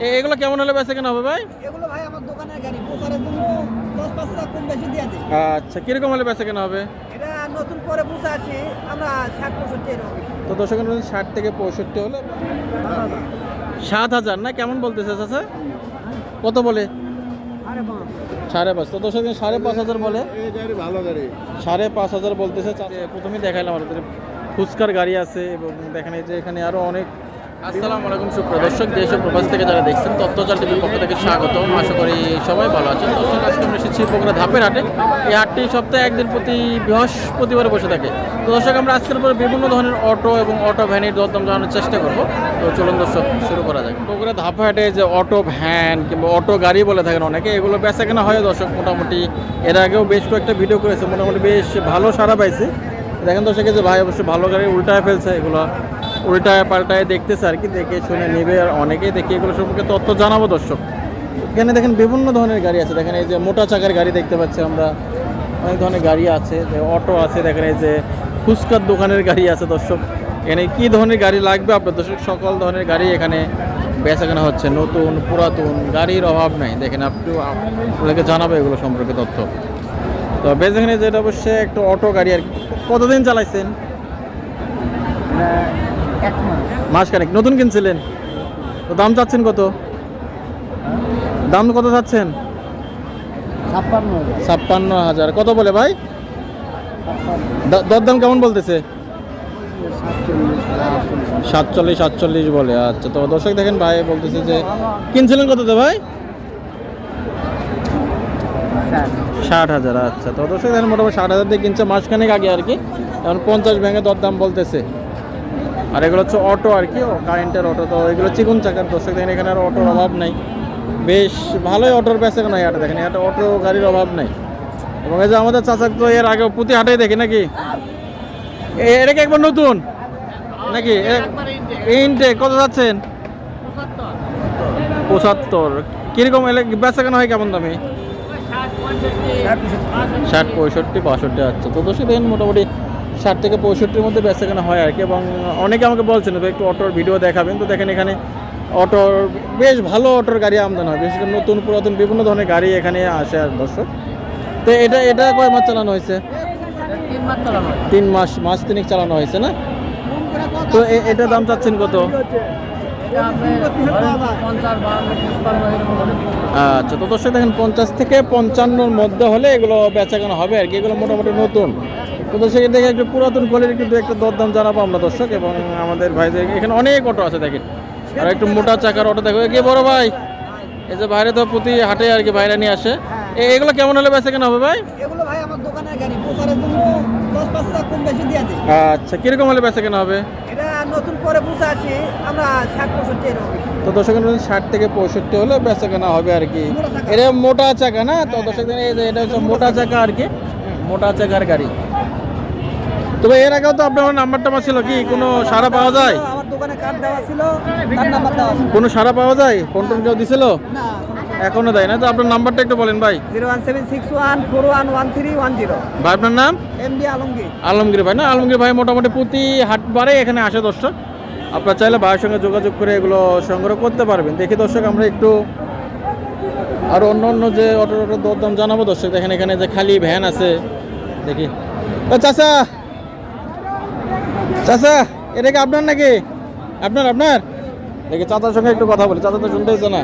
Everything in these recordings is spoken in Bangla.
এ- এগুলো কেমন হলে বেচা কেনা হবে ভাই? এগুলো ভাই আমার দোকানের গাড়ি। প্রচারের জন্য দশ পাঁচ হাজার কম বেশি দিয়ে দিই আচ্ছা কীরকম হলে বেচা কেনা হবে? এটা নতুন করে বুঝে আছি আমরা ষাট পঁয়ষট্টি এরকম তো দর্শক ষাট থেকে পঁয়ষট্টি হলে সাত হাজার না? কেমন বলতেছে চাচা? কত বলে? সাড়ে পাঁচ। তো দর্শক সাড়ে পাঁচ হাজার বলে? এই গাড়ি ভালো গাড়ি। সাড়ে পাঁচ হাজার বলতেছে প্রথমেই দেখাইলাম আমাদের ফুচকার গাড়ি আছে এবং দেখেন এই যে এখানে আরও অনেক আসসালামু আলাইকুম, সুপ্রিয় দর্শক, দেশ ও প্রবাস থেকে যারা দেখছেন তথ্যচার টিভির পক্ষ থেকে স্বাগত আশা করি সবাই ভালো আছেন। দর্শক, আজকে আমরা এসেছি বগুড়া ধাপের হাটে। এই হাটটি সপ্তাহে একদিন প্রতি বৃহস্পতিবার বসে থাকে। তো দর্শক, আমরা আজকের পরে বিভিন্ন ধরনের অটো এবং অটো ভ্যানের দরদাম জানানোর চেষ্টা করব। তো চলুন দর্শক, শুরু করা যাক। বগুড়া ধাপে হাটে যে অটো ভ্যান কিংবা অটো গাড়ি বলে থাকেন অনেকে, এগুলো বেচা কেনা হয় দর্শক, মোটামুটি এর আগেও বেশ কয়েকটা ভিডিও করেছে, মোটামুটি বেশ ভালো সারা পাইছে। দেখেন দর্শক যে ভাই অবশ্যই ভালো গাড়ি উল্টায় ফেলছে, এগুলো উল্টায় পাল্টায় দেখতেছে আর কি, দেখে শুনে নেবে আর অনেকেই দেখে এগুলো সম্পর্কে তথ্য জানাব দর্শক। এখানে দেখেন বিভিন্ন ধরনের গাড়ি আছে, দেখেন এই যে মোটা চাকার গাড়ি দেখতে পাচ্ছি আমরা। অনেক ধরনের গাড়ি আছে অটো আছে, দেখেন এই যে ফুচকার দোকানের গাড়ি আছে দর্শক। এখানে কি ধরনের গাড়ি লাগবে আপনার দর্শক? সকল ধরনের গাড়ি এখানে বেচা কেনা হচ্ছে, নতুন, পুরাতন, গাড়ির অভাব নাই। দেখেন আপনি আপনাদেরকে জানাব এগুলো সম্পর্কে তথ্য। তো এখানে যেটা অবশ্যই একটা অটো গাড়ি আর কতদিন চালাইছেন? মাস মাস নতুন কিনছিলেন? তো দাম চাচ্ছেন কত? দাম কত চাচ্ছেন? ছাপ্পান্ন হাজার। কত বলে ভাই? দরদাম কেমন বলতেছে? সাতচল্লিশ সাতচল্লিশ বলে। আচ্ছা তো দর্শক দেখেন ভাই, বলতেছে যে কিনছিলেন কত কততে ভাই? ষাট হাজার। আচ্ছা তো দর্শক দেখেন মোটামুটি ষাট হাজার দিয়ে কিনছে। মাসখানেক আগে আর কি। এখন পঞ্চাশ ভেঙে দরদাম বলতেছে। আর এগুলো হচ্ছে অটো আর কি কারেন্টের অটো তো এগুলো চিকুন চাকার দর্শক, দেখেন এখানে আর অটোর অভাব নাই। বেশ ভালোই অটোর বেচা কেন হাটে দেখেন এটা অটো গাড়ির অভাব নাই। এবং এই যে আমাদের চাচাক তো এর আগে প্রতি হাটেই দেখি নাকি? এটা কি একবার নতুন? নাকি? ইনটেক কত যাচ্ছেন? পঁচাত্তর। কীরকম এলে, বেচা কেন হয় কেমন দামে? ষাট পঁয়ষট্টি। বাষট্টি আচ্ছা। তো দোষী দেখেন মোটামুটি ষাট থেকে পঁয়ষট্টির মধ্যে বেচা কেনা হয় আর কি এবং অনেকে আমাকে বলছেন তো একটু অটোর ভিডিও দেখাবেন। তো দেখেন এখানে অটোর বেশ ভালো অটোর গাড়ি আমদানি হয় বিশেষ করে নতুন পুরাতন বিভিন্ন ধরনের গাড়ি এখানে আসে আর দর্শক। তো এটা এটা কয় মাস চালানো হয়েছে? তিন মাস মাস তিনিক চালানো হয়েছে না? তো এ- এটার দাম চাচ্ছেন কত? আচ্ছা তো দর্শক দেখেন পঞ্চাশ থেকে পঞ্চান্নর মধ্যে হলে এগুলো বেচা কেনা হবে আর কি এগুলো মোটামুটি নতুন। তো দর্শক দেখে একটু পুরাতন কোয়ালিটি কিন্তু একটা দরদাম জানাব আমরা দর্শক এবং আমাদের ভাইদের এখানে অনেক অটো আছে দেখেন। আর একটু মোটা চাকার অটো দেখো। কি বড় ভাই? এই যে বাইরে তো প্রতি হাটে আর কি বাইরে নিয়ে আসে। এগুলো কেমন হলে বেচা কেনা হবে ভাই? এগুলো ভাই আমার দোকানের গাড়ি। প্রচারের জন্য দশ পাঁচ হাজার কম বেশি দিয়ে দিই আচ্ছা কীরকম হলে বেচা কেনা হবে? এটা নতুন করে বুঝে আছি আমরা ষাট পঁয়ষট্টি এরকম তো দর্শক ষাট থেকে পঁয়ষট্টি হলে বেচা কেনা হবে আর কি। এটা মোটা চাকা না? তো দর্শক দেখেন এই যে এটা হচ্ছে মোটা চাকা আর কি। মোটা চাকার গাড়ি। তবে এর আগেও তো আপনার নাম্বার টাম্বার ছিল কি? কোনো সারা পাওয়া যায়? আমার দোকানে কার্ড দেওয়া ছিল কার্ড নাম্বার দেওয়া ছিল। কোনো সারা পাওয়া যায়? ফোন টোন কেউ দিছিল? না এখনও দেয় না। তো আপনার নাম্বারটা একটু বলেন ভাই। Zero one seven six one four one one three one zero. ভাই আপনার নাম? আলমগীর। আলমগীর ভাই না? আলমগীর ভাই মোটামুটি প্রতি হাটবারে এখানে আসে দর্শক। আপনার চাইলে ভাইয়ের সঙ্গে যোগাযোগ করে এগুলো সংগ্রহ করতে পারবেন। দেখি দর্শক আমরা একটু আর অন্য অন্য যে অটো অটো দরদাম জানাব দর্শক। দেখেন এখানে যে খালি ভ্যান আছে। দেখি। চাচা চাচা, এটা কি আপনার নাকি? আপনার আপনার? দেখি, চাচার সঙ্গে একটু কথা বলি। চাচা তো শুনতে হচ্ছে না।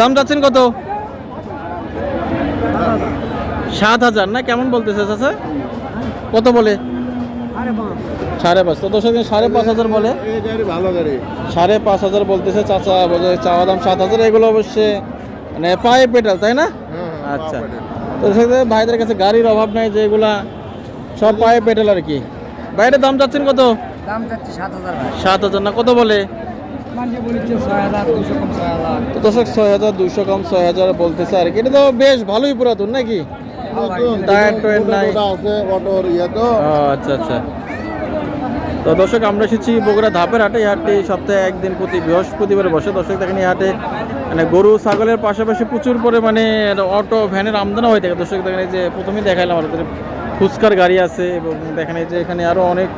দাম চাচ্ছেন কত? সাত হাজার না? কেমন বলতেছে চাচা? কত বলে? সাড়ে পাঁচ। তো দর্শক, সাড়ে পাঁচ হাজার বলে। সাড়ে পাঁচ হাজার বলতেছে চাচা, বলে চাওয়া দাম সাত হাজার। এগুলো অবশ্যই মানে পায়ে পেটাল, তাই না? আচ্ছা। তো সেক্ষেত্রে ভাইদের কাছে গাড়ির অভাব নাই যে এগুলা সব পায়ে পেটাল আর কি। বাইরের দাম চাচ্ছেন কত? দাম চাচ্ছি সাত হাজার ভাই। সাত হাজার না কত বলে? মানে বলেছে ছয় হাজার দুশো কম ছয় হাজার। তো দর্শক ছয় হাজার দুশো কম ছয় হাজার বলতেছে আর কি। এটা তো বেশ ভালোই পুরাতন নাকি? অটোর ইয়ে তো। আচ্ছা আচ্ছা। তো দর্শক আমরা এসেছি বগুড়া ধাপের হাটে। এই হাটটি সপ্তাহে একদিন প্রতি বৃহস্পতিবার বসে। দর্শক দেখেন এই হাটে মানে গরু ছাগলের পাশাপাশি প্রচুর পরিমাণে অটো ভ্যানের আমদানি হয়ে থাকে। দর্শক দেখেন এই যে প্রথমেই দেখাইলাম আমাদের ফুচকার গাড়ি আছে এবং দেখেন যে এখানে আরও অনেক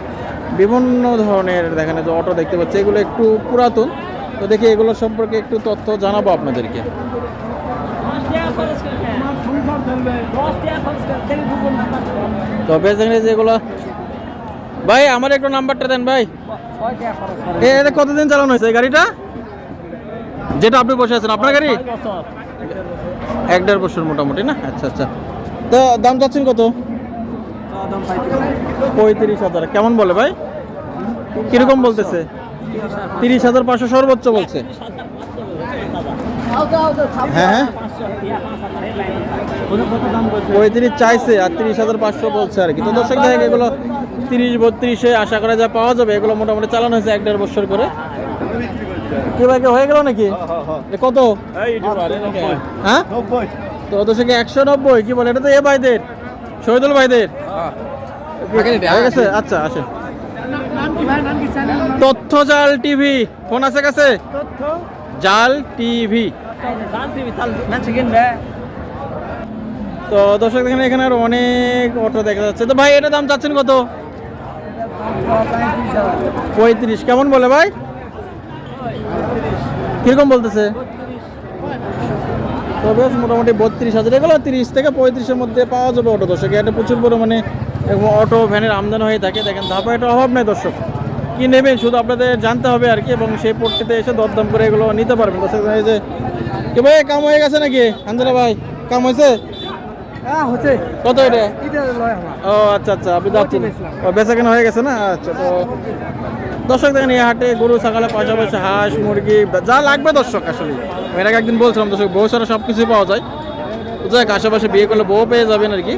বিভিন্ন ধরনের দেখেন যে অটো দেখতে পাচ্ছি। এগুলো একটু পুরাতন। তো দেখি এগুলো সম্পর্কে একটু তথ্য জানাব আপনাদেরকে। তো বেসিক্যালি যেগুলো ভাই, আমার একটু নাম্বারটা দেন ভাই। এটা কতদিন চালানো হয়েছে গাড়িটা? যেটা আপনি বসে আছেন, আপনার গাড়ি? এক দেড় বছর মোটামুটি না? আচ্ছা আচ্ছা। তো দাম চাচ্ছেন কত? পঁয়ত্রিশ হাজার। কেমন বলে ভাই? কীরকম বলতেছে? তিরিশ হাজার পাঁচশো সর্বোচ্চ বলছে। হ্যাঁ হ্যাঁ। পঁয়ত্রিশ চাইছে আর তিরিশ হাজার পাঁচশো বলছে আর কি। তো দর্শক দেখে এগুলো তিরিশ বত্রিশে আশা করা যা পাওয়া যাবে। এগুলো মোটামুটি চালানো হয়েছে এক দেড় বছর করে। কি ভাই কি হয়ে গেল নাকি? কত? হ্যাঁ? তো দর্শক একশো নব্বই। কি বলে? এটা তো এ ভাইদের। শহীদুল ভাইদের। গেছে? আচ্ছা আসেন। তথ্য জাল টিভি ফোন আছে কাছে? জাল টিভি। তো দর্শক দেখেন এখানে আর অনেক অটো দেখা যাচ্ছে। তো ভাই এটা দাম চাচ্ছেন কত? পঁয়ত্রিশ। কেমন বলে ভাই? কীরকম বলতেছে? তো বেশ মোটামুটি বত্রিশ হাজার। এগুলো তিরিশ থেকে পঁয়ত্রিশের মধ্যে পাওয়া যাবে অটো দর্শক। এটা প্রচুর পরিমাণে অটো ভ্যানের আমদানি হয়ে থাকে। দেখেন, ধাপা এটা অভাব নেই দর্শক। কি নেবেন শুধু আপনাদের জানতে হবে আর কি, এবং সেই পট্টিতে এসে দরদাম করে এগুলো নিতে পারবেন। দর্শক, এই যে, কে ভাই, কাম হয়ে গেছে নাকি? আন্দোলা ভাই, কাম হয়েছে? কত এটা? ও আচ্ছা আচ্ছা আপনি যাচ্ছেন ও বেচা কেনা হয়ে গেছে না? আচ্ছা তো দর্শক দেখেন এই হাটে গরু ছাগলের পাশাপাশি হাঁস মুরগি যা লাগবে দর্শক আসলে। এর আগে একদিন বলছিলাম দর্শক বউ ছাড়া সব কিছুই পাওয়া যায়। যাক আশেপাশে বিয়ে করলে বউ পেয়ে যাবেন আর কি।